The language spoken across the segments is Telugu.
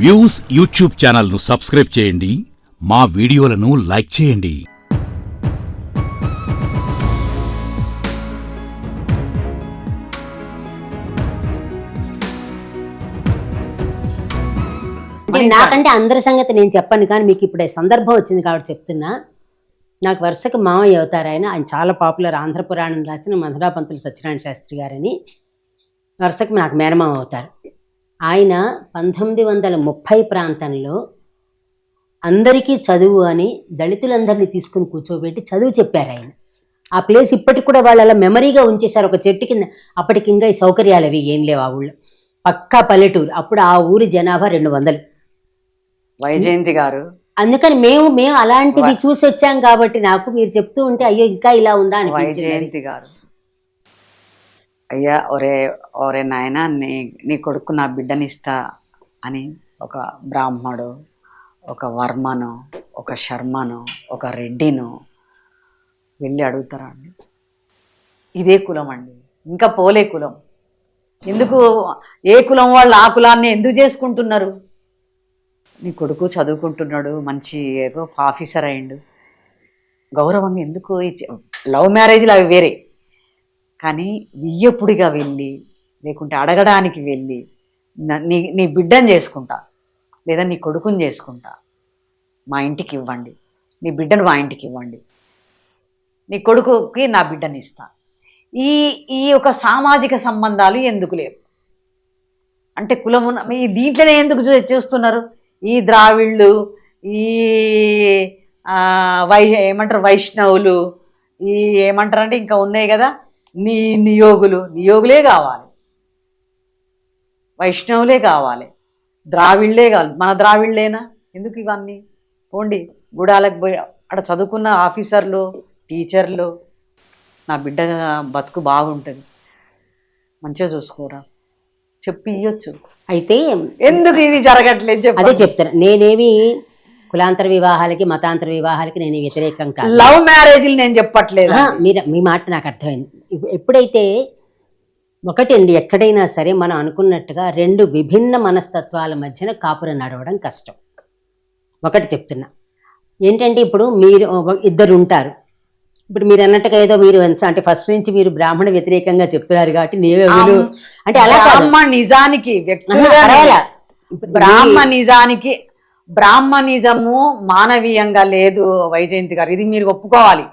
వ్యూస్ యూట్యూబ్ ఛానల్ను సబ్స్క్రైబ్ చేయండి. మా వీడియోలను లైక్ చేయండి. నాకంటే అందరి సంగతి నేను చెప్పాను కానీ మీకు ఇప్పుడు సందర్భం వచ్చింది కాబట్టి చెప్తున్నా. నాకు వరుసకు మామయ్య అవుతారు ఆయన. ఆయన చాలా పాపులర్. ఆంధ్ర పురాణం రాసిన మధురాపంతులు సత్యనారాయణ శాస్త్రి గారని. వరుసకు నాకు మేనమామ అవుతారు. ఆయన పంతొమ్మిది వందల ముప్పై ప్రాంతంలో అందరికీ చదువు అని దళితులందరినీ తీసుకుని కూర్చోబెట్టి చదువు చెప్పారు ఆయన. ఆ ప్లేస్ ఇప్పటికి కూడా వాళ్ళు అలా మెమరీగా ఉంచేశారు. ఒక చెట్టు కింద అప్పటికి ఇంకా ఈ సౌకర్యాలు అవి ఏం లేవు ఆ ఊళ్ళో. పక్కా పల్లెటూరు. అప్పుడు ఆ ఊరి జనాభా రెండు వందలు. వైజయంతి గారు. అందుకని మేము మేము అలాంటిది చూసి వచ్చాం కాబట్టి నాకు మీరు చెప్తూ ఉంటే అయ్యో ఇంకా ఇలా ఉందా అనిపించింది. వైజయంతి గారు. అయ్యా ఒరే ఒరే నాయన నీ నీ కొడుకు నా బిడ్డనిస్తా అని ఒక బ్రాహ్మడు ఒక వర్మను ఒక శర్మను ఒక రెడ్డిను వెళ్ళి అడుగుతారా అండి? ఇదే కులం అండి. ఇంకా పోలే కులం. ఎందుకు? ఏ కులం వాళ్ళు ఆ కులాన్ని ఎందుకు చేసుకుంటున్నారు? నీ కొడుకు చదువుకుంటున్నాడు మంచి ఏదో ఆఫీసర్ అయ్యిండు. గౌరవం ఎందుకు? లవ్ మ్యారేజ్లు అవి వేరే. కానీ వియ్యపుడిగా వెళ్ళి లేకుంటే అడగడానికి వెళ్ళి నీ నీ బిడ్డను చేసుకుంటా లేదా నీ కొడుకుని చేసుకుంటా మా ఇంటికి ఇవ్వండి. నీ బిడ్డను మా ఇంటికి ఇవ్వండి. నీ కొడుకుకి నా బిడ్డని ఇస్తా. ఈ ఈ యొక్క సామాజిక సంబంధాలు ఎందుకు లేవు? అంటే కులమున మీ దీంట్లోనే ఎందుకు చూ- చూస్తున్నారు? ఈ ద్రావిళ్ళు ఈ వై ఏమంటారు? వైష్ణవులు ఈ ఏమంటారు అంటే ఇంకా ఉన్నాయి కదా? నీ నియోగులు నియోగులే కావాలి. వైష్ణవులే కావాలి. ద్రావిళ్ళే కావాలి. మన ద్రావిళ్ళేనా ఎందుకు ఇవన్నీ? పోండి గుడాలకు పోయి అక్కడ చదువుకున్న ఆఫీసర్లు టీచర్లు నా బిడ్డ బతుకు బాగుంటుంది. మంచిగా చూసుకోరా. చెప్పి ఇయ్యొచ్చు. అయితే ఎందుకు ఇది జరగట్లేదు అదే చెప్తాను నేనేమి కులాంతర వివాహాలకి మతాంతర వివాహాలకి నేను వ్యతిరేకం కాదు. లవ్ మ్యారేజ్లు నేను చెప్పట్లేదు మీరు మీ మాట నాకు అర్థమైంది. ఎప్పుడైతే ఒకటి అండి ఎక్కడైనా సరే మనం అనుకున్నట్టుగా రెండు విభిన్న మనస్తత్వాల మధ్యన కాపురం నడవడం కష్టం. ఒకటి చెప్తున్నా. ఏంటంటే ఇప్పుడు మీరు ఇద్దరు ఉంటారు. ఇప్పుడు మీరు అన్నట్టుగా ఏదో మీరు అంటే ఫస్ట్ నుంచి మీరు బ్రాహ్మణ వ్యతిరేకంగా చెప్తున్నారు కాబట్టి నీవే. అంటే అలా నిజానికి బ్రాహ్మ నిజానికి బ్రాహ్మణిజము మానవీయంగా లేదు వైజయంతి గారు. ఇది మీరు ఒప్పుకోవాలి.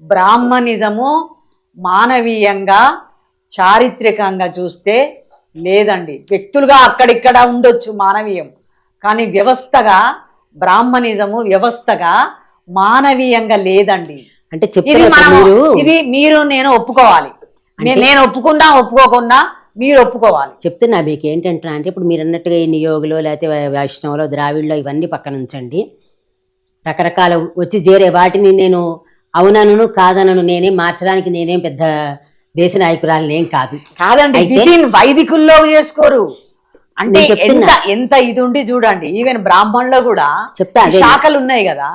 బ్రాహ్మణిజము మానవీయంగా చారిత్రకంగా చూస్తే లేదండి. వ్యక్తులుగా అక్కడిక్కడ ఉండొచ్చు మానవీయం. కానీ వ్యవస్థగా బ్రాహ్మణిజము వ్యవస్థగా మానవీయంగా లేదండి. అంటే ఇది మీరు ఇది మీరు నేను ఒప్పుకోవాలి. నేను ఒప్పుకున్నా ఒప్పుకోకున్నా మీరు ఒప్పుకోవాలి. చెప్తున్నా మీకు ఏంటంటున్నా అంటే ఇప్పుడు మీరు అన్నట్టుగా ఈ నియోగులు లేకపోతే వైష్ణవులు ద్రావిళ్ళు ఇవన్నీ పక్కన ఉంచండి. రకరకాల వచ్చి చేరే వాటిని నేను అవునను కాదనను నేనే మార్చడానికి నేనేం పెద్ద దేశ నాయకురాలు ఏం కాదు. కాదండి వైదికుల్లో చేసుకోరు. అంటే. ఎంత ఎంత ఇది ఉండి చూడండి ఈవెన్ బ్రాహ్మణులో కూడా చెప్తా శాఖలు ఉన్నాయి కదా.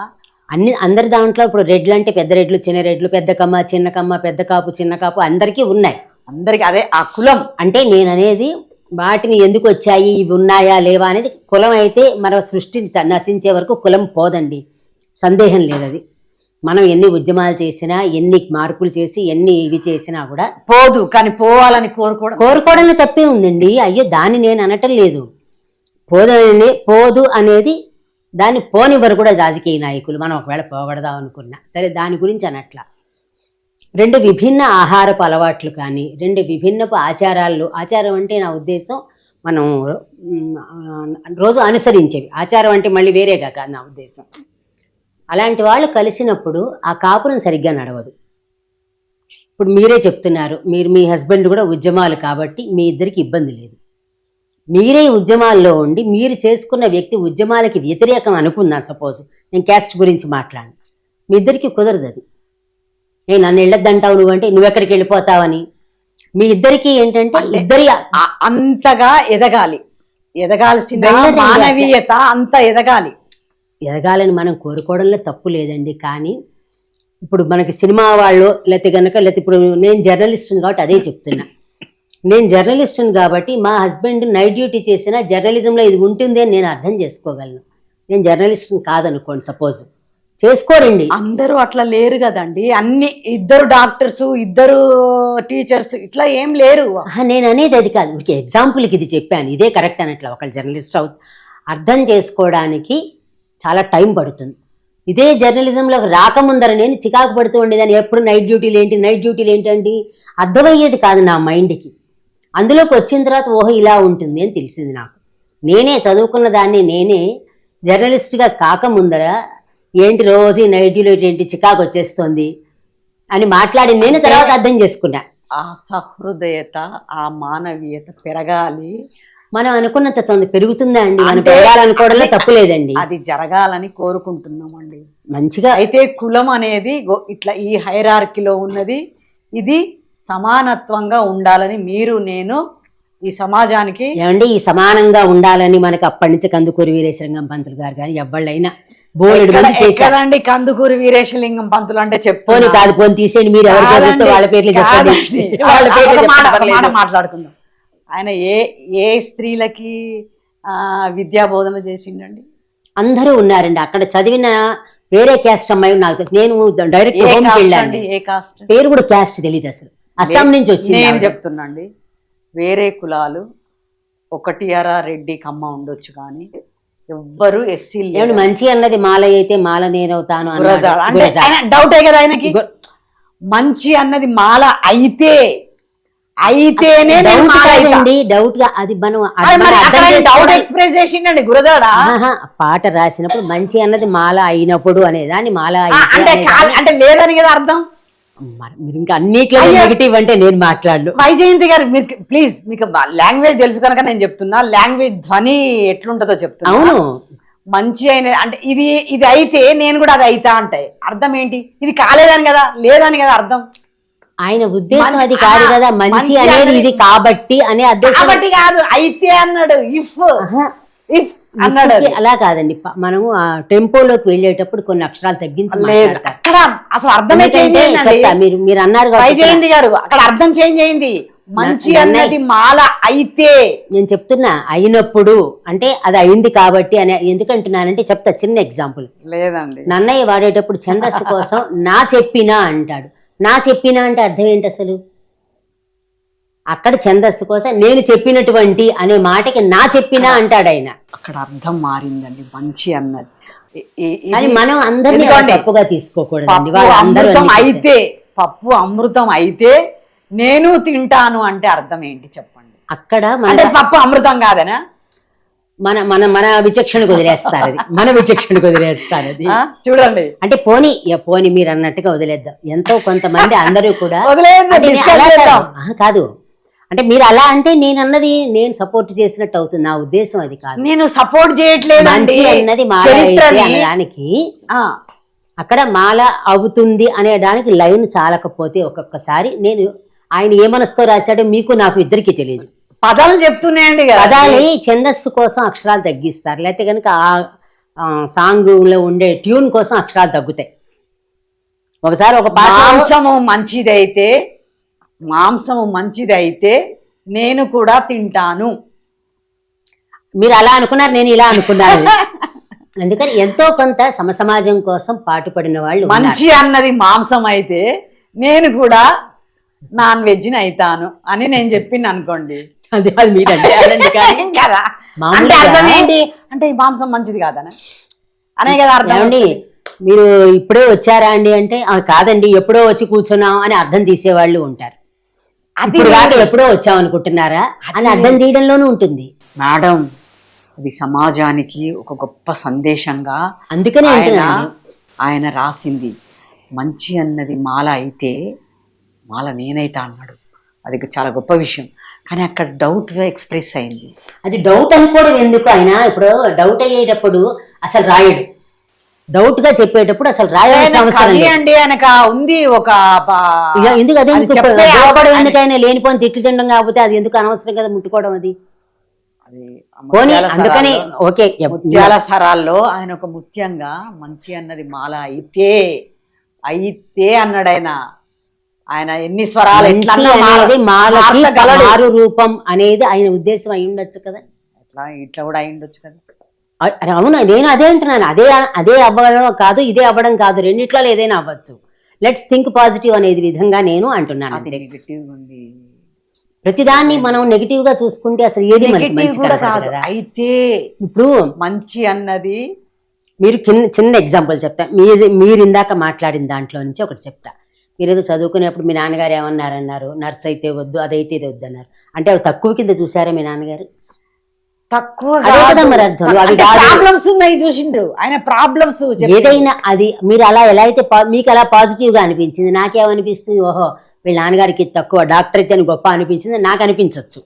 అన్ని అందరి దాంట్లో ఇప్పుడు రెడ్లు అంటే పెద్ద రెడ్లు చిన్న రెడ్లు పెద్ద కమ్మ చిన్న కమ్మ పెద్ద కాపు చిన్న కాపు అందరికీ ఉన్నాయి. అందరికి అదే ఆ కులం. అంటే నేను అనేది వాటిని ఎందుకు వచ్చాయి ఇవి ఉన్నాయా లేవా అనేది కులం అయితే మన సృష్టి నశించే వరకు కులం పోదండి. సందేహం లేదు అది మనం ఎన్ని ఉద్యమాలు చేసినా ఎన్ని మార్పులు చేసి ఎన్ని ఇవి చేసినా కూడా పోదు కానీ పోవాలని కోరుకోవడం కోరుకోవడంలో తప్పే ఉందండి. అయ్యో దాన్ని నేను అనటం లేదు. పోదని పోదు అనేది దాన్ని పోనివ్వరు కూడా రాజకీయ నాయకులు. మనం ఒకవేళ పోగొడదాం అనుకున్నా. సరే దాని గురించి అనట్లా. రెండు విభిన్న ఆహారపు అలవాట్లు కానీ రెండు విభిన్నపు ఆచారాలు. ఆచారం అంటే నా ఉద్దేశం మనం రోజు అనుసరించేవి. ఆచారం అంటే మళ్ళీ వేరేగా కాదు నా ఉద్దేశం. అలాంటి వాళ్ళు కలిసినప్పుడు ఆ కాపురం సరిగ్గా నడవదు. ఇప్పుడు మీరే చెప్తున్నారు మీరు మీ హస్బెండ్ కూడా ఉద్యమాలు కాబట్టి మీ ఇద్దరికి ఇబ్బంది లేదు. మీరే ఉద్యమాల్లో ఉండి మీరు చేసుకున్న వ్యక్తి ఉద్యమాలకి వ్యతిరేకం అనుకుందాం సపోజ్? నేను క్యాస్ట్ గురించి మాట్లాడు మీ ఇద్దరికి కుదరదు అది నేను నన్ను వెళ్ళొద్దంటావు నువ్వంటే నువ్వెక్కడికి వెళ్ళిపోతావని. మీ ఇద్దరికి ఏంటంటే ఇద్దరి అంతగా ఎదగాలి. ఎదగాల్సిన మానవీయత అంత ఎదగాలి. ఎదగాలని మనం కోరుకోవడంలో తప్పు లేదండి. కానీ ఇప్పుడు మనకి సినిమా వాళ్ళు లేకపోతే కనుక లేకపోతే ఇప్పుడు నేను జర్నలిస్ట్ కాబట్టి అదే చెప్తున్నా. నేను జర్నలిస్ట్ని కాబట్టి మా హస్బెండ్ నైట్ డ్యూటీ చేసిన జర్నలిజంలో ఇది ఉంటుంది అని నేను అర్థం చేసుకోగలను. నేను జర్నలిస్ట్ని కాదనుకోండి సపోజ్. చేసుకోరండి. అందరూ అట్లా లేరు కదండి. అన్ని ఇద్దరు డాక్టర్స్ ఇద్దరు టీచర్స్ ఇట్లా ఏం లేరు. నేను అనేది అది కాదు. ఊరికే ఎగ్జాంపుల్కి ఇది చెప్పాను. ఇదే కరెక్ట్ అనట్లా ఒకళ్ళు జర్నలిస్ట్ అవు అర్థం చేసుకోవడానికి చాలా టైం పడుతుంది. ఇదే జర్నలిజంలోకి రాకముందర నేను చికాకు పడుతూ ఉండేదాన్ని. ఎప్పుడు నైట్ డ్యూటీలు ఏంటి నైట్ డ్యూటీలు ఏంటండి అర్థమయ్యేది కాదు నా మైండ్కి అందులోకి వచ్చిన తర్వాత ఓహో ఇలా ఉంటుంది అని తెలిసింది నాకు. నేనే చదువుకున్న దాన్ని నేనే జర్నలిస్ట్గా కాకముందర ఏంటి రోజు ఈ నైట్ డ్యూటీ ఏంటి చికాకు వచ్చేస్తుంది అని మాట్లాడి నేను తర్వాత అర్థం చేసుకున్నా. ఆ సహృదయత ఆ మానవీయత పెరగాలి. మనం అనుకున్నంత తొందర పెరుగుతుందా అండి? మనం పెరగాలనుకోవడంలో అంటే- తప్పు లేదండి అది జరగాలని కోరుకుంటున్నామండి. మంచిగా అయితే కులం అనేది ఇట్లా ఈ హైరార్కీలో ఉన్నది. ఇది సమానత్వంగా ఉండాలని మీరు నేను ఈ సమాజానికి ఏమండి? ఈ సమానంగా ఉండాలని మనకి అప్పటి నుంచి కందుకూరి వీరేశలింగం పంతులు గారు కానీ ఎవళ్ళైనా బోలెడు మంది చేశారు. కందుకూరి వీరేశలింగం పంతులు అంటే చెప్తాను కాదు పోనీ తీసేయండి మీరు ఎవరు వాళ్ళ పేర్లు చెప్పండి. వాళ్ళ పేర్లు మాట-. మాట్లాడుకుందాం. ఆయన ఏ ఏ స్త్రీలకి ఆ, విద్యా బోధన చేసిండండి? అందరూ ఉన్నారండి. అక్కడ చదివిన వేరే క్యాస్ట్ అమ్మాయి నాకు నేను డైరెక్ట్ వెళ్ళాను. ఏ కాస్ట్ పేరు కూడా క్యాస్ట్ తెలియదు అసలు. అస్సాం నుంచి వచ్చింది నేను. చెప్తున్నాండి. వేరే కులాలు ఒకటి అర రెడ్డి కమ్మ ఉండొచ్చు కానీ ఎవ్వరు ఎస్సీ మంచి అన్నది మాల అయితే మాల నేనవుతాను. అంటే. ఆయన డౌటే కదా ఆయనకి? మంచి అన్నది మాల అయితే అయితేనే డౌట్ మాల డౌట్గా అది మనం డౌట్ ఎక్స్ప్రెస్ చేసిండండి గురజాడ. పాట రాసినప్పుడు మంచి అన్నది మాల అయినప్పుడు మాల అంటే అనేదాన్ని- కా- అంటే లేదని కదా అర్థం? మరి ఇంకా అన్నిట్లో. నెగిటివ్ అంటే నేను మాట్లాడను. వైజయంతి గారు మీరు ప్లీజ్ మీకు లాంగ్వేజ్ తెలుసు కనుక నేను చెప్తున్నా. లాంగ్వేజ్ ధ్వని ఎట్లుంటుందో చెప్తున్నా. అవును. మంచి అయిన అంటే ఇది ఇది అయితే నేను కూడా అది అయితా అంటే. అర్థం ఏంటి? ఇది కాలేదని కదా లేదని కదా అర్థం? ఆయన ఉద్దేశం అది కాదు కదా మంచి అనేది ఇది కాబట్టి అనే ఉద్దేశం. కాబట్టి కాదు అయితే అన్నాడు ఇఫ్ ఇఫ్ అన్నాడు అలా కాదండి. మనము ఆ టెంపోలోకి వెళ్ళేటప్పుడు కొన్ని అక్షరాలు తగ్గించి. అక్కడ అసలు అర్థమే చేంజ్ మీరు మీరు అన్నారు గారు అక్కడ అర్థం చేంజ్ అయింది. మంచి అన్నది మాల అయితే. నేను చెప్తున్నా అయినప్పుడు అంటే అది అయింది కాబట్టి అని ఎందుకంటున్నానంటే చెప్తా చిన్న ఎగ్జాంపుల్. లేదండి. నన్నయ్య వాడేటప్పుడు ఛందస్సు కోసం నా చెప్పినా అంటాడు. నా చెప్పినా అంటే అర్థం ఏంటి అసలు? అక్కడ ఛందస్సు కోసం నేను చెప్పినటువంటి అనే మాటకి నా చెప్పినా అంటాడు ఆయన అక్కడ అర్థం మారిందండి మంచి అన్నది. కానీ మనం అందరినీ? తప్పుగా అందరూ అమృతం అయితే పప్పు అమృతం అయితే నేను తింటాను అంటే అర్థం ఏంటి చెప్పండి? అక్కడ అంటే పప్పు అమృతం కాదనా? మన మన మన విచక్షణకు వదిలేస్తారు అది మన విచక్షణకు వదిలేస్తారు అది? చూడండి. అంటే పోనీ పోనీ మీరు అన్నట్టుగా వదిలేద్దాం. ఎంతో కొంతమంది అందరూ కూడా. కాదు. అంటే మీరు అలా అంటే నేను అన్నది నేను సపోర్ట్ చేసినట్టు అవుతుంది. నా ఉద్దేశం అది కాదు. నేను సపోర్ట్ చేయట్లేదండి. మంచి అన్నది ఆ, అక్కడ మాల అవుతుంది అనే దానికి లైన్ చాలకపోతే ఒక్కొక్కసారి నేను ఆయన ఏ మనసుతో రాశాడో మీకు నాకు ఇద్దరికి తెలియదు పదాలు చెప్తున్నాయండి కదా. పదాలి ఛందస్సు కోసం అక్షరాలు తగ్గిస్తారు. లేకపోతే కనుక ఆ సాంగ్లో ఉండే ట్యూన్ కోసం అక్షరాలు తగ్గుతాయి. ఒకసారి ఒక పాట మాంసము మంచిదైతే మాంసము మంచిదైతే నేను కూడా తింటాను. మీరు అలా అనుకున్నారు నేను ఇలా అనుకున్నాను. అందుకని ఎంతో కొంత సమసమాజం కోసం పాటుపడిన వాళ్ళు. మంచి అన్నది మాంసం అయితే నేను కూడా నాన్ వెజ్ని అయితాను అని నేను చెప్పింది అనుకోండి. అంటే అనండి కానీ కదా. మామూలుగా- అంటే అర్థం ఏంటి? అంటే ఈ మాంసం మంచిది కాదనా అనే కదా అర్థం. మీరు ఇప్పుడే వచ్చారా అండి అంటే "ఆ, కాదండి ఎప్పుడో వచ్చి కూర్చున్నాం అని అర్థం తీసేవాళ్ళు ఉంటారు. అది ఇప్పుడు ఎప్పుడో వచ్చాం అనుకుంటున్నారా అని అర్థం తీయడంలోనూ ఉంటుంది. మేడం ఇది సమాజానికి ఒక గొప్ప సందేశంగా అందుకనే ఆయన అంటున్నాను. ఆయన రాసింది మంచి అన్నది మాల అయితే మాల నేనైతా అన్నాడు. అది చాలా గొప్ప విషయం. కానీ అక్కడ డౌట్ ఎక్స్ప్రెస్ అయింది. అది డౌట్ అనుకోవడం ఎందుకు ఆయన ఇప్పుడు డౌట్ అయ్యేటప్పుడు అసలు రాయడు. డౌట్గా చెప్పేటప్పుడు అసలు రాయాల్సిన ఆయనక ఉంది ఒక ఎందుకు అదే ఎందుకైనా లేనిపోని తిట్లు తినడం కాకపోతే అది ఎందుకు అనవసరం కదా ముట్టుకోవడం అది? పోనీ అందుకని ఓకే ముత్యాల సరాల్లో ఆయన ఒక ముత్యంగా మంచి అన్నది మాల అయితే అయితే అన్నాడు ఆయన. ఆయన ఎన్ని స్వరాలు ఎట్లా. మారు రూపం అనేది ఆయన ఉద్దేశం అయి ఉండొచ్చు కదా? అట్లా ఇట్లా కూడా అయి ఉండొచ్చు కదా? అవును నేను అదే అంటున్నాను. అదే అదే అవ్వడం కాదు ఇదే అవ్వడం కాదు. రెండిట్లో ఏదైనా అవ్వచ్చు. లెట్స్ థింక్ పాజిటివ్ అనేది విధంగా నేను అంటున్నాను ప్రతిదాన్ని మనం నెగిటివ్గా చూసుకుంటే అసలు ఏది కాదు. కదా. అయితే ఇప్పుడు మంచి అన్నది మీరు చిన్న చిన్న ఎగ్జాంపుల్ చెప్తా. మీరు మీరు ఇందాక మాట్లాడిన దాంట్లో నుంచి ఒకటి చెప్తా. మీరు ఏదో చదువుకునేప్పుడు మీ నాన్నగారు ఏమన్నారన్నారు? నర్స్ అయితే వద్దు అదైతే ఇది వద్దు అన్నారు అంటే అవి తక్కువ కింద చూసారా మీ నాన్నగారు? ప్రాబ్లమ్స్ ఉన్నాయి చూసిండు. ఆయన ప్రాబ్లమ్స్ ఏదైనా అది మీరు అలా ఎలా అయితే మీకు అలా పాజిటివ్గా అనిపించింది? నాకేమనిపిస్తుంది? ఓహో వీళ్ళ నాన్నగారికి తక్కువ డాక్టర్ అయితే గొప్ప అనిపించింది నాకు అనిపించవచ్చు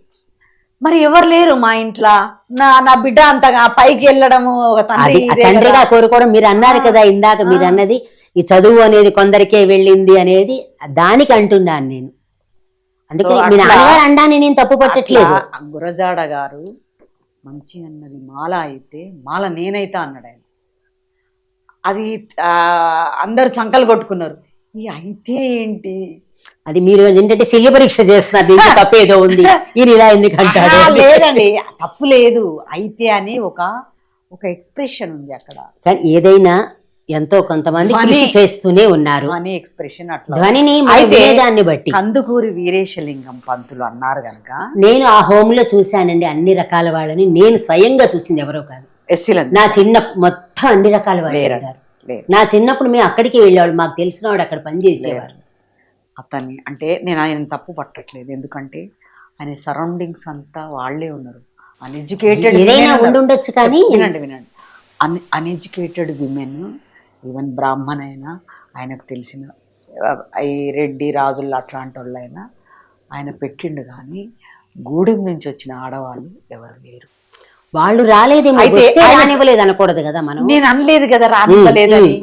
మరి ఎవరు లేరు మా ఇంట్లో? నా నా బిడ్డ అంతగా పైకి వెళ్ళడము ఒక తండ్రి తండ్రిగా. కోరుకోవడం మీరు అన్నారు కదా ఇందాక మీరు అన్నది ఈ చదువు అనేది కొందరికే వెళ్ళింది అనేది దానికి అంటున్నాను నేను. అందుకని సో మీ నాన్నగారు అండాన్ని నేను తప్పు పట్టట్లేదు. గురజాడ గారు మంచి అన్నది మాల అయితే మాల నేనైతే అన్నాడు ఆయన. అది అందరు చంకలు కొట్టుకున్నారు. ఈ అయితే ఏంటి? అది మీరు ఏంటంటే శల్య పరీక్ష చేస్తున్నారు తప్పేదో ఉంది. ఈయన ఇలా ఎందుకు అంటాడు? ఆహా, లేదండి తప్పు లేదు. అయితే అని ఒక ఒక ఎక్స్ప్రెషన్ ఉంది అక్కడ. కానీ ఏదైనా ఎంతో కొంతమంది. కృషి చేస్తూనే ఉన్నారు. అని ఎక్స్ప్రెషన్ అట్లా ధ్వనిని దాన్ని బట్టి. కందుకూరి వీరేశలింగం పంతులు అన్నారు గనక. నేను ఆ హోమ్లో చూశానండి అన్ని రకాల వాళ్ళని. నేను స్వయంగా చూసింది ఎవరో కాదు. నా చిన్న మొత్తం అన్ని రకాల వాళ్ళు నా చిన్నప్పుడు మేము అక్కడికి వెళ్ళేవాళ్ళు. మాకు తెలిసిన వాడు అక్కడ పనిచేసేవారు అతన్ని అంటే నేను ఆయన తప్పు పట్టట్లేదు. ఎందుకంటే ఆయన సరౌండింగ్స్ అంతా వాళ్ళే ఉన్నారు. అన్ఎడ్యుకేటెడ్ ఏదైనా ఉండుండొచ్చు కానీ వినండి వినండి. అన్ అన్ఎడ్యుకేటెడ్ విమెన్ ఈవెన్ బ్రాహ్మణ అయినా ఆయనకు తెలిసిన ఈ రెడ్డి రాజులు అట్లాంటి వాళ్ళైనా ఆయన పెట్టిండు కానీ గూడెం నుంచి వచ్చిన ఆడవాళ్ళు ఎవరు లేరు. వాళ్ళు అయితే రానివ్వలేదు అనకూడదు కదా మనం? నేను అనలేదు కదా రానివ్వలేదని.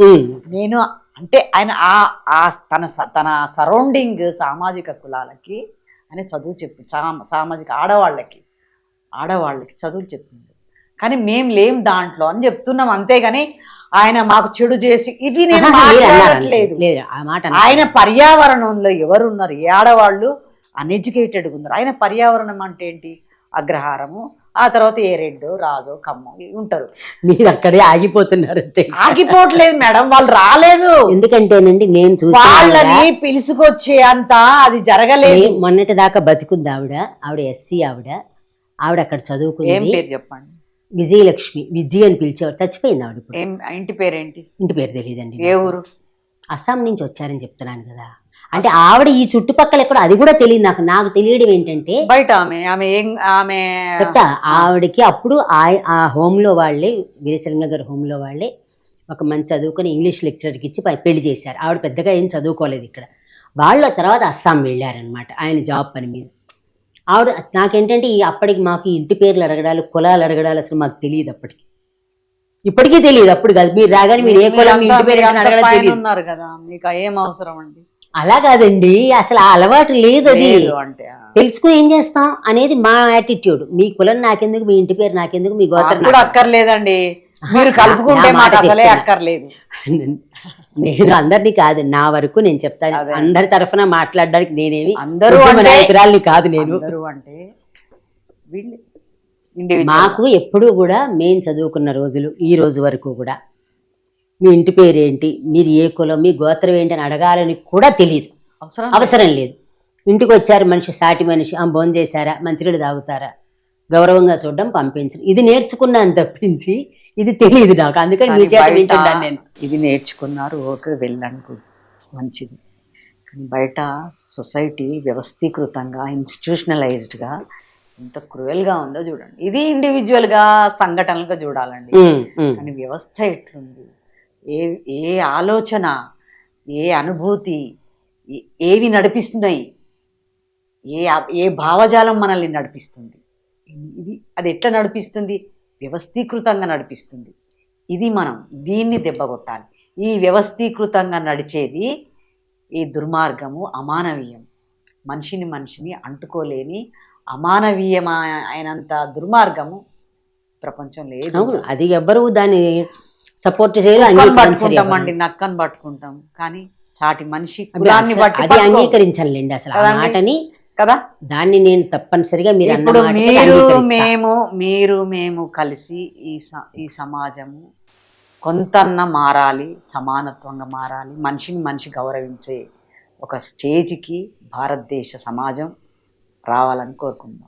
నేను అంటే ఆయన ఆ ఆ తన తన సరౌండింగ్ సామాజిక కులాలకి ఆయన చదువు చెప్పి సామాజిక ఆడవాళ్ళకి ఆడవాళ్ళకి చదువులు చెప్పింది కానీ మేం లేం దాంట్లో అని చెప్తున్నాం అంతేగాని ఆయన మాకు చెడు చేసి ఇవి నేను మాట్లాడట్లేదు. ఆయన పర్యావరణంలో ఎవరున్నారు? ఏ ఆడవాళ్ళు? అన్ఎడ్యుకేటెడ్గా ఉన్నారు. ఆయన పర్యావరణం అంటే ఏంటి? అగ్రహారము ఆ తర్వాత ఏ రెడ్డు రాజు ఇవి ఉంటారు. మీరు అక్కడే ఆగిపోతున్నారు ఆగిపోవట్లేదు మేడం వాళ్ళు రాలేదు. ఎందుకంటేనండి నేను వాళ్ళని పిలుచుకొచ్చే అంత అది జరగలేదు. మొన్నటి దాకా బతికుంది ఆవిడ ఆవిడ ఎస్సీ ఆవిడ. ఆవిడ అక్కడ ఏం చదువుకుంది. పేరు చెప్పండి? విజయలక్ష్మి విజయ్ అని పిలిచేవారు చచ్చిపోయింది ఆవిడ ఇప్పుడు. ఏం ఇంటి పేరేంటి? ఇంటి పేరు తెలియదండి ఏ ఊరు? అస్సాం నుంచి వచ్చారని చెప్తున్నాను కదా. అంటే ఆవిడ ఈ చుట్టుపక్కల ఎక్కడ అది కూడా తెలియదు నాకు. నాకు తెలియడం ఏంటంటే బయట ఆమె ఆమె ఏం ఆమె చెప్తా ఆవిడకి అప్పుడు ఆ- ఆ హోమ్లో వాళ్ళే వీరేశలింగ గారి హోమ్లో వాళ్ళే ఒక మంచి చదువుకొని ఇంగ్లీష్ లెక్చరర్కి ఇచ్చి పెళ్ళి చేశారు. ఆవిడ పెద్దగా ఏం చదువుకోలేదు ఇక్కడ. వాళ్ళ తర్వాత అస్సాం వెళ్ళారనమాట ఆయన జాబ్ పని మీద. ఆవిడ నాకేంటంటే ఈ అప్పటికి మాకు ఇంటి పేర్లు అడగడాలు కులాలు అడగడాలు అసలు మాకు తెలియదు అప్పటికి. ఇప్పటికీ తెలియదు అప్పుడు కాదు. మీరు రాగానే మీరు ఏ కులం ఇంటి పేరు అడగడం కదా మీకు ఏం అవసరం అండి? అలా కాదండి అసలు ఆ అలవాటు లేదు అది. అంటే ఏం చేస్తాం అనేది మా యాటిట్యూడ్ మీ కులం నాకెందుకు మీ ఇంటి పేరు నాకెందుకు మీ గోత్రం కూడా అక్కర్లేదండి. మీరు కలుపుకుంటే మాట అసలే. అక్కర్లేదు. నేను అందరినీ కాదు నా వరకు నేను చెప్తాను. అదే. అందరి తరఫున మాట్లాడడానికి నేనేమి అందరూ నాయకురాలిని కాదు నేను. అంటే మాకు ఎప్పుడూ కూడా మేము చదువుకున్న రోజులు ఈ రోజు వరకు కూడా. మీ ఇంటి పేరేంటి? మీరు ఏ కులం? మీ గోత్రం ఏంటి అని అడగాలని కూడా తెలియదు. అవసరం అవసరం లేదు. ఇంటికి వచ్చారు మనిషి సాటి మనిషి ఆ భోజనం చేశారా మంచినీళ్ళు తాగుతారా? గౌరవంగా చూడడం పంపించడం ఇది నేర్చుకున్నాను తప్పించి ఇది తెలియదు నాకు. అందుకని మీ చేత వింటున్నాను నేను. ఇది నేర్చుకున్నారు ఓకే వెళ్ళండి మంచిది. కానీ బయట సొసైటీ వ్యవస్థీకృతంగా ఇన్స్టిట్యూషనలైజ్డ్గా ఎంత క్రూయల్గా ఉందో చూడండి. ఇది ఇండివిజువల్గా సంఘటనలుగా చూడాలండి. కానీ వ్యవస్థ ఎట్లుంది? ఏ ఏ ఆలోచన ఏ అనుభూతి ఏవి నడిపిస్తున్నాయి? ఏ ఏ భావజాలం మనల్ని నడిపిస్తుంది? ఇది అది ఎట్లా నడిపిస్తుంది? వ్యవస్థీకృతంగా నడిపిస్తుంది ఇది మనం దీన్ని దెబ్బగొట్టాలి ఈ వ్యవస్థీకృతంగా నడిచేది ఈ దుర్మార్గము అమానవీయం మనిషిని మనిషిని అంటుకోలేని అమానవీయం అయినంత దుర్మార్గము ప్రపంచం లేదు అది ఎవ్వరు దాన్ని సపోర్ట్. అండి నక్కను పట్టుకుంటాం కానీ సాటి మనిషి. అంగీకరించాలండి అసలు? మాటని కదా? దాన్ని నేను తప్పనిసరిగా మీరు ఇప్పుడు మీరు. మేము మీరు మేము కలిసి ఈ ఈ సమాజము కొంతన్న మారాలి సమానత్వంగా మారాలి మనిషిని మనిషి గౌరవించే ఒక స్టేజ్కి భారతదేశ సమాజం రావాలని కోరుకుందాం.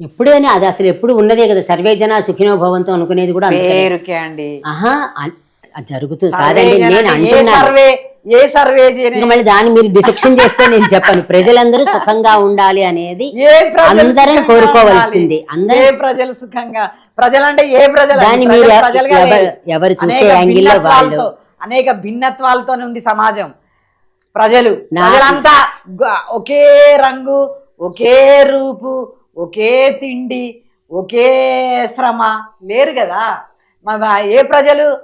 ఎప్పుడైనా అది అసలు ఎప్పుడు ఉన్నదే కదా. సర్వే జన సుఖినో భవంతో అనుకునేది కూడా. పేరుకే అండి. ఆహా జరుగుతుంది కాదండి నేను అంటున్నాను. ఏ సర్వే మళ్ళీ దాన్ని మీరు డిసెక్షన్ చేస్తే నేను చెప్పను. ప్రజలందరూ సుఖంగా ఉండాలి అనేది ఏ ప్రజలు అందరం కోరుకోవాల్సింది. అందరం- ప్రజలు సుఖంగా? ప్రజలంటే ఏ ప్రజలు? దాన్ని మీరు ఎవరు- చూసే అనేక యాంగిల్లో వాళ్ళు. అనేక భిన్నత్వాలతోనే ఉంది సమాజం. ప్రజలు ప్రజలంతా ఒకే రంగు ఒకే రూపు ఒకే తిండి ఒకే శ్రమ లేరు కదా. మన ఏ ప్రజలు?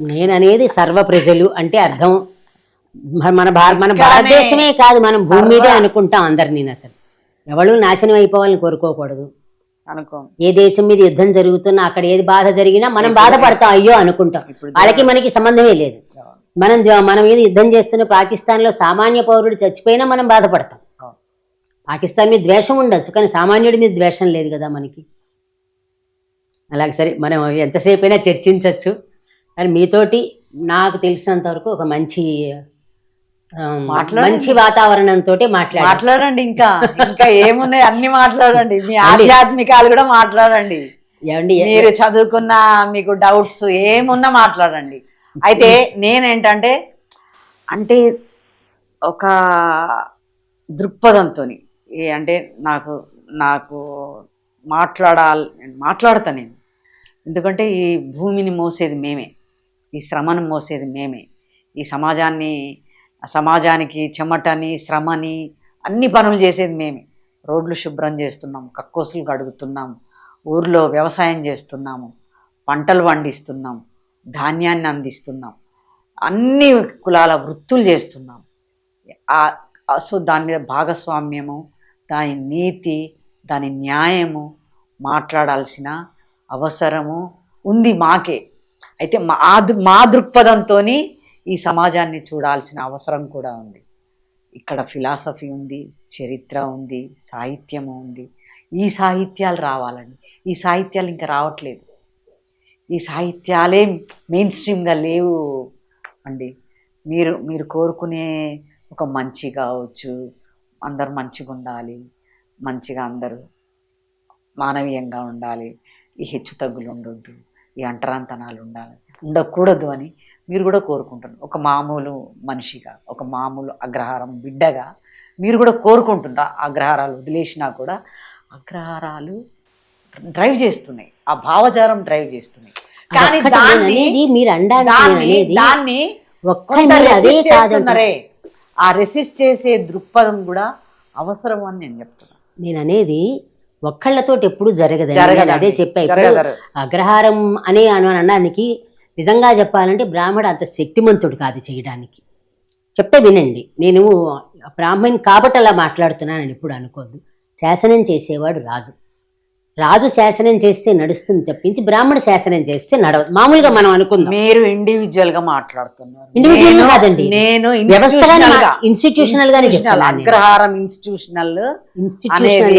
నేను అనేది సర్వ ప్రజలు అంటే అర్థం. మన- మన భార మన భారతదేశమే కాదు మనం భూమి మీదే అనుకుంటాం అందరినీ అసలు. ఎవరు నాశనం అయిపోవాలని కోరుకోకూడదు. అనుకో ఏ దేశం మీద యుద్ధం జరుగుతున్నా అక్కడ ఏది బాధ జరిగినా మనం బాధపడతాం అయ్యో అనుకుంటాం. వాళ్ళకి మనకి సంబంధమే లేదు. మనం మన మీద యుద్ధం చేస్తున్న పాకిస్తాన్లో సామాన్య పౌరుడు చచ్చిపోయినా మనం బాధపడతాం. పాకిస్తాన్ మీద ద్వేషం ఉండొచ్చు కానీ సామాన్యుడి మీద ద్వేషం లేదు కదా మనకి. అలాగే సరే మనం ఎంతసేపు అయినా చర్చించవచ్చు కానీ మీతోటి నాకు తెలిసినంత వరకు ఒక మంచి. మంచి వాతావరణంతో మాట్లాడాలి మాట్లాడండి ఇంకా. ఇంకా ఏమున్నాయి? అన్ని మాట్లాడండి. మీ ఆధ్యాత్మికాలు కూడా మాట్లాడండి. మీరు చదువుకున్న మీకు డౌట్స్ ఏమున్నా మాట్లాడండి. అయితే నేనేంటంటే అంటే ఒక దృక్పథంతో ఏ అంటే నాకు నాకు మాట్లాడాలి మాట్లాడతా నేను. ఎందుకంటే ఈ భూమిని మోసేది మేమే. ఈ శ్రమను మోసేది మేమే. ఈ సమాజాన్ని సమాజానికి చెమటని శ్రమని అన్ని పనులు చేసేది మేమే. రోడ్లు శుభ్రం చేస్తున్నాం కక్కోసులు కడుగుతున్నాం ఊర్లో వ్యవసాయం చేస్తున్నాము పంటలు పండిస్తున్నాం ధాన్యాన్ని అందిస్తున్నాం అన్ని కులాల వృత్తులు చేస్తున్నాం సో దాని మీద భాగస్వామ్యము దాని నీతి దాని న్యాయము మాట్లాడాల్సిన అవసరము ఉంది మాకే. అయితే మా మా దృక్పథంతో ఈ సమాజాన్ని చూడాల్సిన అవసరం కూడా ఉంది. ఇక్కడ ఫిలాసఫీ ఉంది చరిత్ర ఉంది సాహిత్యము ఉంది. ఈ సాహిత్యాలు రావాలండి. ఈ సాహిత్యాలు ఇంకా రావట్లేదు. ఈ సాహిత్యాలే మెయిన్ స్ట్రీమ్గా లేవు అండి. మీరు మీరు కోరుకునే ఒక మంచి కావచ్చు అందరు మంచిగా ఉండాలి మంచిగా అందరూ మానవీయంగా ఉండాలి ఈ హెచ్చు తగ్గులు ఉండొద్దు ఈ అంటరాంతనాలు ఉండాలి ఉండకూడదు అని మీరు కూడా కోరుకుంటున్నారు. ఒక మామూలు మనిషిగా ఒక మామూలు అగ్రహారం బిడ్డగా మీరు కూడా కోరుకుంటున్నారు. అగ్రహారాలు వదిలేసినా కూడా అగ్రహారాలు డ్రైవ్ చేస్తున్నాయి. ఆ భావజాలం డ్రైవ్ చేస్తున్నాయి. కానీ దాన్ని మీరు దాన్ని ఆ రెసిస్ట్ చేసే దృక్పథం కూడా అవసరం అని నేను చెప్తున్నా నేను అనేది ఒక్కళ్ళతోటి ఎప్పుడు జరగదు. అదే చెప్పా. ఇప్పుడు జరగదు. అగ్రహారం అనే అను అనడానికి నిజంగా చెప్పాలంటే బ్రాహ్మడు అంత శక్తిమంతుడు కాదు చేయడానికి. చెప్తే వినండి. నేను బ్రాహ్మణ్ కాబట్టి అలా మాట్లాడుతున్నానని ఇప్పుడు అనుకోద్దు. శాసనం చేసేవాడు రాజు. రాజు శాసనం చేస్తే నడుస్తుంది చెప్పించి బ్రాహ్మణ శాసనం చేస్తే నడవదు. మామూలుగా మనం అనుకుందాం. మీరు ఇండివిజువల్గా మాట్లాడుతున్నారు. నేను- కాదండి. నేను గానే నేను. అగ్రహారం ఇన్స్టిట్యూషనల్ ఇన్స్టిట్యూషనల్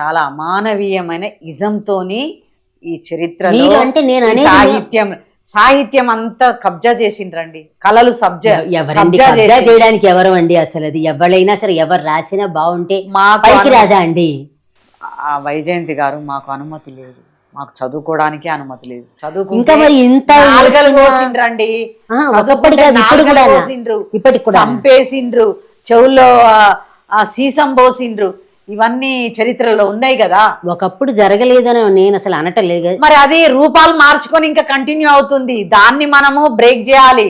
చాలా అమానవీయమైన ఇజంతోని ఈ చరిత్రలో మీరు అంటే నేను సాహిత్యం సాహిత్యం అంతా కబ్జా చేసిండ్రండి. కళలు సబ్జా ఎవరండి కబ్జా చేయడానికి ఎవరు అండి అసలు అది? ఎవరైనా సరే ఎవరు రాసినా బాగుంటే మాకు పైకి రాదా అండి? ఆ వైజయంతి గారు మాకు అనుమతి లేదు. మాకు చదువుకోవడానికి అనుమతి లేదు. ఇంకా చదువుకుంటే మరి ఇంత నాలుగలు కోసిండ్రండి. కోసిండ్రు. చంపేసిండ్రు. చెవుల్లో సీసం పోసిండ్రు. ఇవన్నీ చరిత్రలో ఉన్నాయి కదా. ఒకప్పుడు జరగలేదని నేను అసలు అనటలేదు. మరి అది రూపాలు మార్చుకొని ఇంకా కంటిన్యూ అవుతుంది. దాన్ని మనము బ్రేక్ చేయాలి.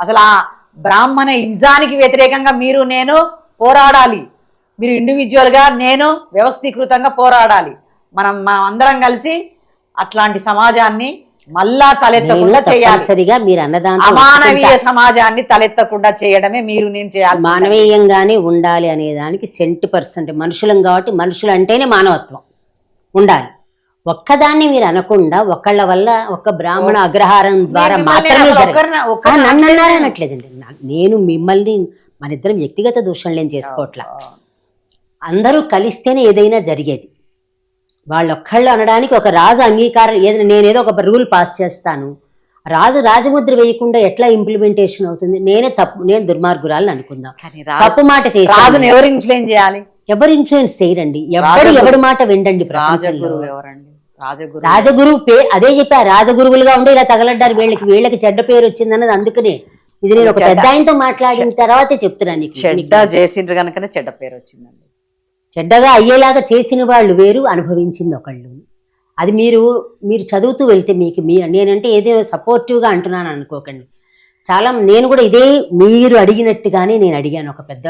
అసలు ఆ బ్రాహ్మణ ఇజానికి వ్యతిరేకంగా మీరు నేను పోరాడాలి. మీరు ఇండివిజువల్గా నేను వ్యవస్థీకృతంగా పోరాడాలి. మనం మనం అందరం కలిసి అట్లాంటి సమాజాన్ని మళ్ళా తలెత్తకుండా చేయాలి. తప్పనిసరిగా మీరు అన్నదాంతో అమానవీయ. సమాజాన్ని తలెత్తకుండా చేయడమే మీరు నేను చేయాలి మానవీయంగానే ఉండాలి అనే దానికి సెంటీ పర్సెంట్ మనుషులం కాబట్టి మనుషులు అంటేనే మానవత్వం. ఉండాలి. ఒక్కదాన్ని మీరు అనకుండా ఒకళ్ళ వల్ల ఒక్క బ్రాహ్మణ అగ్రహారం ద్వారా మాత్రమే నన్ను నేను. మిమ్మల్ని మన ఇద్దరం వ్యక్తిగత దూషణలు ఏం చేసుకోవట్లా. అందరూ కలిస్తేనే ఏదైనా జరిగేది. వాళ్ళొక్కళ్ళు అనడానికి ఒక రాజు అంగీకారం ఏదైనా నేనేదో ఒక రూల్ పాస్ చేస్తాను. రాజు రాజముద్ర వేయకుండా ఎట్లా ఇంప్లిమెంటేషన్ అవుతుంది? నేనే తప్పు నేను దుర్మార్గురాలని అనుకుందాం? తప్పు మాట చేసి రాజుని ఎవరు ఇన్ఫ్లుయెన్స్ చేయాలి? ఎవరు ఇన్ఫ్లుయెన్స్ చేయరండి. ఎవరు ఎవరి మాట వినండి రాజగురువు ఎవరండి? రాజగురువు పే అదే చెప్పా రాజగురువులుగా ఉండే ఇలా తగలడ్డారు. వీళ్ళకి వీళ్ళకి చెడ్డ పేరు వచ్చిందన్నది అందుకనే ఇది నేను ఒక. పెద్ద ఆయనతో మాట్లాడిన తర్వాతే చెప్తున్నాను. చెడ్డ చేసిండ్రు కనుకనే చెడ్డ పేరు వచ్చిందండి. చెడ్డగా అయ్యేలాగా చేసిన వాళ్ళు వేరు అనుభవించింది ఒకళ్ళు. అది మీరు మీరు చదువుతూ వెళ్తే మీకు మీ నేనంటే ఏదైనా సపోర్టివ్గా అంటున్నాను అనుకోకండి. చాలా నేను కూడా ఇదే మీరు అడిగినట్టుగానే నేను అడిగాను. ఒక పెద్ద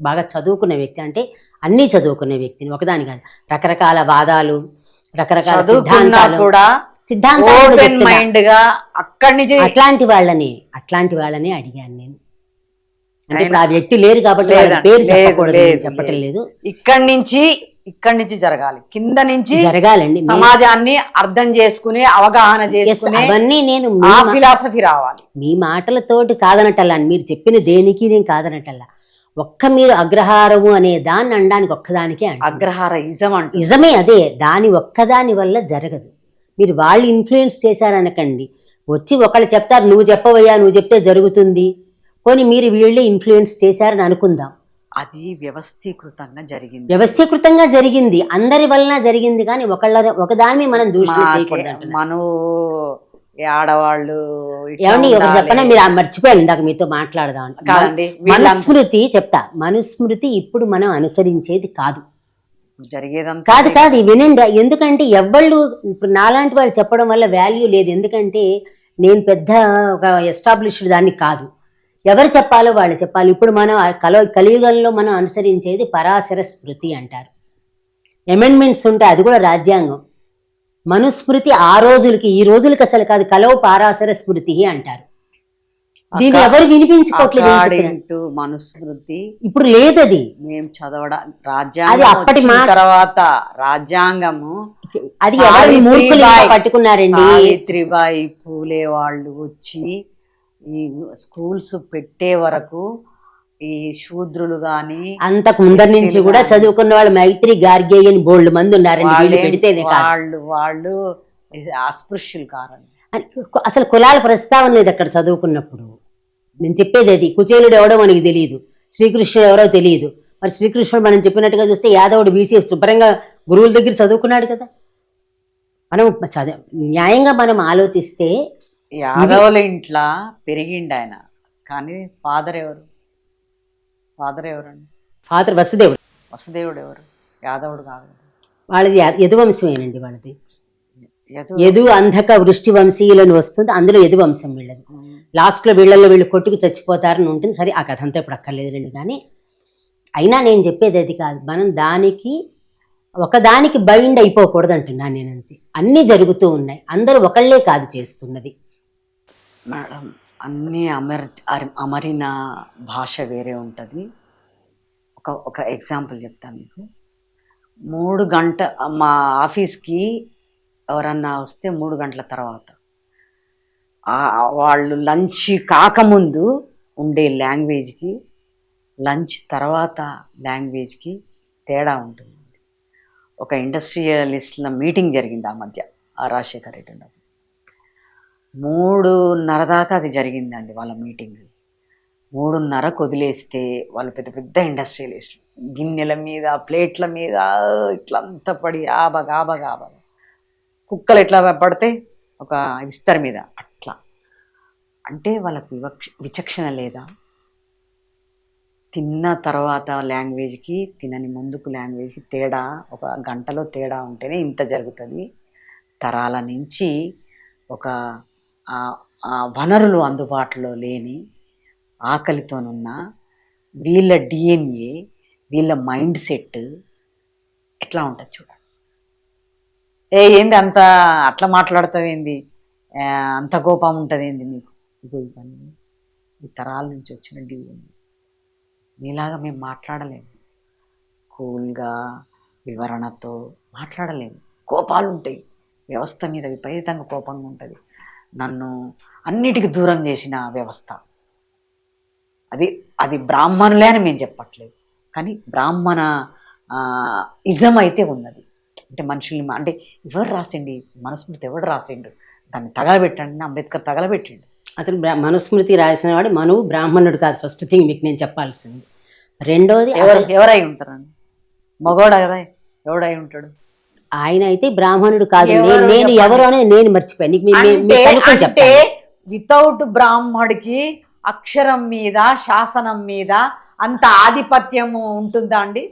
బాగా చదువుకున్న వ్యక్తి అంటే అన్నీ చదువుకున్న వ్యక్తిని ఒకదాని కాదు. రకరకాల వాదాలు రకరకాల సిద్ధాంతాలు కూడా సిద్ధాంతాలు అట్లాంటి వాళ్ళని అట్లాంటి వాళ్ళని అడిగాను నేను. అంటే ఆ వ్యక్తి లేరు కాబట్టి పేరు చెప్పటం లేదు. ఇక్కడి నుంచి ఇక్కడి నుంచి జరగాలి. కింద నుంచి జరగాలండి. నేను- సమాజాన్ని అర్థం చేసుకుని అవగాహన చేసుకుని అవన్నీ నేను మీ ఆ ఫిలాసఫీ రావాలి. మీ మాటలతోటి కాదనటల్లా. మీరు చెప్పిన దేనికి నేను కాదనటల్లా. ఒక్క మీరు అగ్రహారము అనే దాన్ని అనడానికి ఒక్కదానికే అగ్రహార ఇజం అంటూ నిజమే అదే. దాని ఒక్కదాని వల్ల జరగదు. మీరు వాళ్ళు ఇన్ఫ్లుయెన్స్ చేశారనకండి. వచ్చి ఒకళ్ళు చెప్తారు నువ్వు చెప్పవయ్యా నువ్వు చెప్తే జరుగుతుంది. పోనీ మీరు వీళ్ళే ఇన్ఫ్లుయెన్స్ చేశారని అనుకుందాం. అది వ్యవస్థీకృతంగా జరిగింది. వ్యవస్థీకృతంగా జరిగింది. అందరి వలన జరిగింది కానీ ఒకళ్ళ ఒకదాని మనం దూషణ. మను ఆడవాళ్ళు ఏమండి ఉండాలి. చెప్పనా? మీరు ఆ మర్చిపోయాను ఇందాక మీతో మాట్లాడదాం. కాదండి మనుస్మృతి చెప్తా. మనుస్మృతి ఇప్పుడు మనం అనుసరించేది కాదు. జరిగేదంతా కాదు కాదు వినండి. ఎందుకంటే ఎవళ్ళు ఇప్పుడు నాలాంటి వాళ్ళు చెప్పడం వల్ల వాల్యూ లేదు. ఎందుకంటే నేను పెద్ద ఒక ఎస్టాబ్లిష్డ్ దాన్ని కాదు. ఎవరు చెప్పాలో వాళ్ళు చెప్పాలి. ఇప్పుడు మనం కల కలియుగంలో మనం అనుసరించేది పరాశర స్మృతి అంటారు. అమెండ్మెంట్స్ ఉంటాయి అది కూడా రాజ్యాంగం. మనుస్మృతి ఆ రోజులకి ఈ రోజులకి అసలు కాదు కలవ పారాశర స్మృతి అంటారు. దీన్ని ఎవరు వినిపించుకోవట్లేదు మనుస్మృతి ఇప్పుడు లేదది. మేము చదవడం అది రాజ్యాంగం అప్పటి. తర్వాత రాజ్యాంగము అది ఎవరు మూర్ఖులు పట్టుకున్నారండి? సావిత్రిబాయి పూలే వాళ్ళు వచ్చి ఈ స్కూల్స్ పెట్టే వరకు ఈ శూద్రులు గాని అంతకు ముందర నుంచి కూడా కానీ. చదువుకున్న వాళ్ళు మైత్రి గార్గేయని బోల్డ్ మంది ఉన్నారండి వీళ్ళు వాళ్ళేం- వాళ్ళు వాళ్ళు అస్పృశ్యులు కారండి. అసలు కులాల ప్రస్తావన లేదు అక్కడ చదువుకున్నప్పుడు. నేను చెప్పేది అది. కుచేలుడు ఎవడో మనకి తెలియదు శ్రీకృష్ణుడు ఎవరో తెలియదు మరి శ్రీకృష్ణుడు మనం చెప్పినట్టుగా చూస్తే యాదవుడు బీసీ శుభ్రంగా గురువుల దగ్గర చదువుకున్నాడు కదా. మనం చదువు న్యాయంగా మనం ఆలోచిస్తే యాదవుల ఇంట్లో పెరిగిండు ఆయన కానీ ఫాదర్ ఎవరు? ఫాదర్ ఎవరండి? ఫాదర్ వసుదేవుడు. వసుదేవుడు ఎవరు? యాదవుడు కాదు వాళ్ళది యదువంశమేనండి వాళ్ళది. యదు- అంధక వృష్టి వంశీయులను వస్తుంది. అందులో యదు వంశం వీళ్ళది లాస్ట్లో వీళ్ళల్లో వీళ్ళు కొట్టుకు చచ్చిపోతారని ఉంటుంది. సరే ఆ కథ అంతా ఇప్పుడు అక్కర్లేదులేండి కానీ. అయినా నేను చెప్పేది అది కాదు. మనం దానికి ఒకదానికి బైండ్ అయిపోకూడదు అంటున్నాను నేను అంతే అన్నీ జరుగుతూ ఉన్నాయి. అందరూ ఒకళ్ళే కాదు చేస్తున్నది. మేడం అన్నీ అమర్ అమరిన భాష వేరే ఉంటుంది. ఒక ఒక ఎగ్జాంపుల్ చెప్తాను మీకు. మూడు గంట మా ఆఫీస్కి ఎవరన్నా వస్తే మూడు గంటల తర్వాత. వాళ్ళు లంచ్ కాకముందు ఉండే లాంగ్వేజ్కి లంచ్ తర్వాత లాంగ్వేజ్కి తేడా ఉంటుంది. ఒక ఇండస్ట్రియలిస్ట్ల మీటింగ్ జరిగింది ఆ మధ్య ఆ రాజశేఖర్ రెడ్డి మూడున్నర దాకా అది జరిగిందండి వాళ్ళ మీటింగ్. మూడున్నరకు వదిలేస్తే వాళ్ళు పెద్ద పెద్ద ఇండస్ట్రియలిస్ట్ గిన్నెల మీద ప్లేట్ల మీద ఇట్లా అంతా పడి ఆబగ ఆబగ ఆబగ కుక్కలు ఎట్లా పడితే ఒక విస్తర మీద అట్లా. అంటే వాళ్ళకు వివక్ష విచక్షణ లేదా? తిన్న తర్వాత లాంగ్వేజ్కి తినని ముందుకు లాంగ్వేజ్కి తేడా ఒక గంటలో తేడా ఉంటేనే ఇంత జరుగుతుంది. తరాల నుంచి ఒక వనరులు అందుబాటులో లేని ఆకలితోనున్న వీళ్ళ డిఎన్ఏ వీళ్ళ మైండ్ సెట్ ఎట్లా ఉంటుంది చూడండి ఏ ఏంది అంత అట్లా మాట్లాడతావేంది ఏంది? అంత కోపం ఉంటుంది ఏంది నీకు? ఇగో ఇవన్నీ ఈ తరాల నుంచి వచ్చిన డిఎన్ఏ మీలాగా మేము మాట్లాడలేము. కూల్గా వివరణతో మాట్లాడలేము. కోపాలు ఉంటాయి వ్యవస్థ మీద విపరీతంగా కోపంగా ఉంటుంది. నన్ను అన్నిటికీ దూరం చేసిన వ్యవస్థ. అది అది బ్రాహ్మణులే అని మేము చెప్పట్లేదు. కానీ బ్రాహ్మణ ఇజం అయితే ఉన్నది. అంటే మనుషుల్ని అంటే ఎవరు రాసిండి మనుస్మృతి? ఎవడు రాసిండు? దాన్ని తగలబెట్టండి అంబేద్కర్ తగలబెట్టిండు. అసలు మనుస్మృతి రాసిన వాడు మనువు బ్రాహ్మణుడు కాదు. ఫస్ట్ థింగ్ మీకు నేను చెప్పాల్సింది. రెండోది ఎవరు ఎవరై ఉంటారండి మగోడా కదా? ఎవడై ఉంటాడు? ఆయన అయితే బ్రాహ్మణుడు కాదు. నేను-. ఎవరు అనేది నేను మర్చిపోయాను. అంటే. వితౌట్ బ్రాహ్మడికి అక్షరం మీద శాసనం మీద అంత ఆధిపత్యము ఉంటుందా అండి?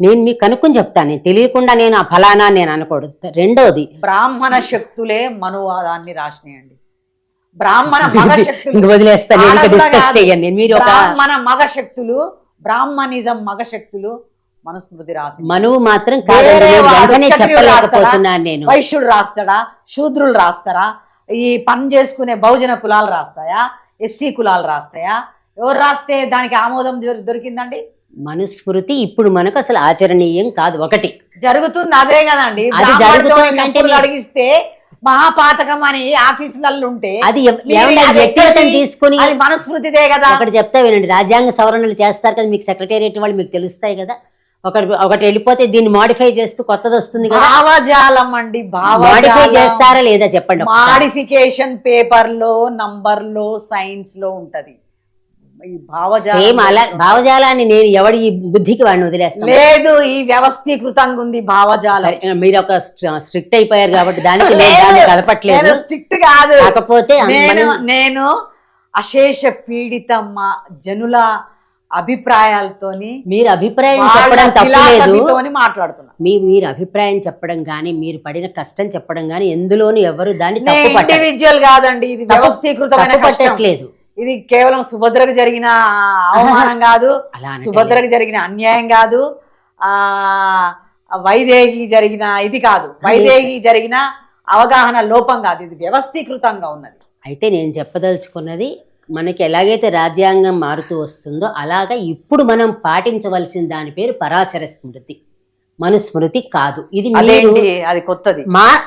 నేను మీకు కనుక్కొని చెప్తాను. నేను తెలియకుండా నేను ఆ ఫలానా నేను అనకూడదు. రెండోది బ్రాహ్మణ శక్తులే మనువాదాన్ని రాసినాయండి. బ్రాహ్మణ మగ శక్తులు. వదిలేస్తాను మీరు బ్రాహ్మణ మగ శక్తులు బ్రాహ్మణిజం మగ శక్తులు మనుస్మృతి రాసి మనువు మాత్రం చెప్పలేకపోతున్నాను నేను. వైశ్యుడు రాస్తాడా? శూద్రులు రాస్తారా? ఈ పని చేసుకునే బహుజన కులాలు రాస్తాయా? ఎస్సీ కులాలు రాస్తాయా? ఎవరు రాస్తే దానికి ఆమోదం దొరి- దొరికిందండి? మనుస్మృతి ఇప్పుడు మనకు అసలు ఆచరణీయం కాదు. ఒకటి. జరుగుతుంది అదే కదండి. అడిగిస్తే మహాపాతకం అని ఆఫీసులలో ఉంటే అది వ్యక్తిగతం? తీసుకుని అది మనుస్మృతిదే కదా. ఒకటి చెప్తా వినండి. రాజ్యాంగ సవరణలు చేస్తారు కదా మీకు సెక్రటేరియట్ వాళ్ళు మీకు తెలుస్తాయి కదా. ఒకటి ఒకటి వెళ్ళిపోతే దీన్ని మాడిఫై చేస్తూ కొత్తది వస్తుంది కదా. భావజాలం అండి మాడిఫై చేస్తారా లేదా చెప్పండి. మాడిఫికేషన్ పేపర్లో నంబర్లో సైన్స్లో ఉంటది సేమ్ అలా భావజాలాన్ని నేను ఎవడి ఈ బుద్ధికి వాడిని వదిలేస్తాను? లేదు ఈ వ్యవస్థీకృతంగా ఉంది భావజాలం. మీరు ఒక స్ట్రిక్ట్ అయిపోయారు కాబట్టి దానికి నేను కలపట్లేదు స్ట్రిక్ట్ కాదు. కాకపోతే నేను నేను అశేష పీడిత మా- జనుల అభిప్రాయాలతోని మీరు అభిప్రాయం చెప్పడం తప్పలేదు మాట్లాడుతున్నా. మీ మీరు అభిప్రాయం చెప్పడం గానీ మీరు పడిన కష్టం చెప్పడం గానీ ఎందులోనూ ఎవరు దాన్ని ఇండివిజువల్ కాదండి ఇది వ్యవస్థీకృతమైన పట్టట్లేదు. ఇది కేవలం సుభద్రకు జరిగిన అవమానం కాదు. సుభద్రకు జరిగిన అన్యాయం కాదు ఆ వైదేహి జరిగిన ఇది కాదు. వైదేహి జరిగిన అవగాహన లోపం కాదు ఇది వ్యవస్థీకృతంగా ఉన్నది. అయితే నేను చెప్పదలుచుకున్నది మనకి ఎలాగైతే రాజ్యాంగం మారుతూ వస్తుందో అలాగా ఇప్పుడు మనం పాటించవలసిన దాని పేరు పరాశర స్మృతి. మనుస్మృతి కాదు. ఇది అది కొత్తది. మా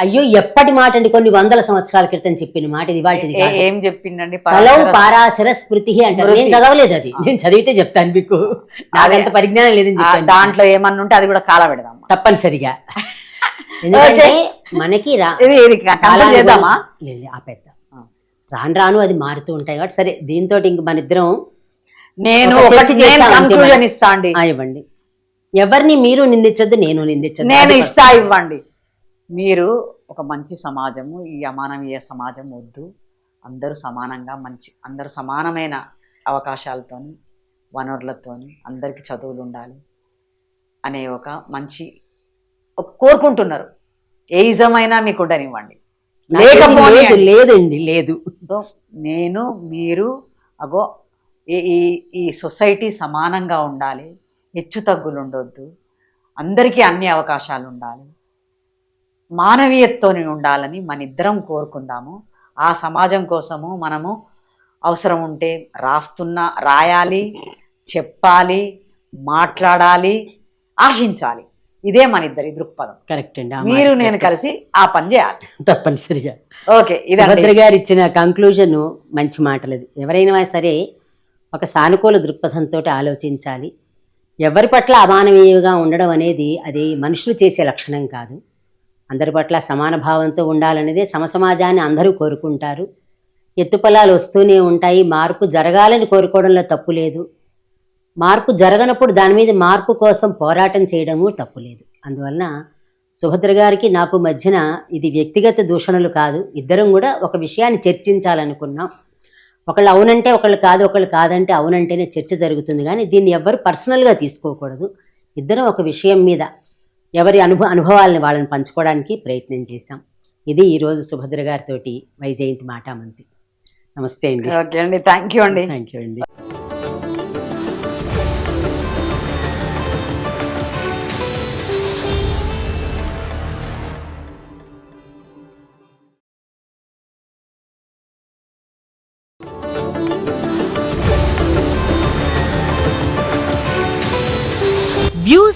అయ్యో ఎప్పటి మాట అండి? కొన్ని వందల సంవత్సరాల క్రితం చెప్పిన మాట ఇది వాటిది ఏ- చెప్పిందండి కలవు పరాశర- స్మృతి అంటారు. నేను. చదవలేదు అది. నేను చదివితే చెప్తాను మీకు. నాకంత పరిజ్ఞానం లేదని చెప్పాను. దాంట్లో ఏమన్నా ఉంటే అది కూడా కాల పెడదాం. తప్పనిసరిగా. ఎందుకంటే మనకి రా లేదు, ఆపేద్దాం. రాను రాను అది మారుతూ ఉంటాయి కాబట్టి సరే దీంతో ఇంక మన ఇద్దరం నేను కంక్లూజన్. ఇస్తా అండి. ఇవ్వండి. ఎవరిని మీరు నిందించొద్దు నేను నిందించొద్దు. నేను ఇస్తా ఇవ్వండి. మీరు ఒక మంచి సమాజము ఈ అమానవీయ సమాజం వద్దు. అందరూ సమానంగా మంచి అందరూ సమానమైన అవకాశాలతోని వనరులతోని అందరికీ చదువులు ఉండాలి అనే ఒక మంచి కోరుకుంటున్నారు. ఏ ఇజమైనా మీకు ఉండనివ్వండి. లేకపోతే లేదండి లేదు. సో నేను మీరు అగో ఈ ఈ- సొసైటీ సమానంగా ఉండాలి హెచ్చు తగ్గులు ఉండొద్దు అందరికీ అన్ని అవకాశాలు ఉండాలి మానవీయతతోని ఉండాలని మన ఇద్దరం కోరుకుందాము. ఆ సమాజం కోసము మనము అవసరం ఉంటే రాస్తున్నా రాయాలి చెప్పాలి మాట్లాడాలి ఆశించాలి. ఇదే మన ఇద్దరి దృక్పథం. కరెక్ట్ అండి. మీరు నేను కలిసి ఆ పని చేయాలి. తప్పనిసరిగా. ఓకే ఇదండి. గారు ఇచ్చిన కంక్లూజన్ మంచి మాటలది ఎవరైనా సరే ఒక సానుకూల దృక్పథంతో ఆలోచించాలి. ఎవరి పట్ల అమానవీయంగా ఉండడం అనేది అది మనుషులు చేసే లక్షణం కాదు. అందరి పట్ల సమాన భావంతో ఉండాలనేదే సమసమాజాన్ని అందరూ కోరుకుంటారు. ఎత్తుపల్లాలు వస్తూనే ఉంటాయి. మార్పు జరగాలని కోరుకోవడంలో తప్పు లేదు. మార్పు జరగనప్పుడు దాని మీద మార్పు కోసం పోరాటం చేయడము తప్పు లేదు అందువలన సుభద్ర గారికి నాకు మధ్యన ఇది వ్యక్తిగత దూషణలు కాదు. ఇద్దరం కూడా ఒక విషయాన్ని చర్చించాలనుకున్నాం. ఒకళ్ళు అవునంటే ఒకళ్ళు కాదు ఒకళ్ళు కాదంటే అవునంటేనే చర్చ జరుగుతుంది. కానీ దీన్ని ఎవ్వరు పర్సనల్గా తీసుకోకూడదు. ఇద్దరం ఒక విషయం మీద ఎవరి అనుభవ అనుభవాలను వాళ్ళని పంచుకోవడానికి ప్రయత్నం చేశాం. ఇది ఈరోజు సుభద్ర గారితోటి వైజయంతి మాటామంతి. నమస్తే అండి. ఓకే అండి. థ్యాంక్ యూ అండి. థ్యాంక్ యూ అండి.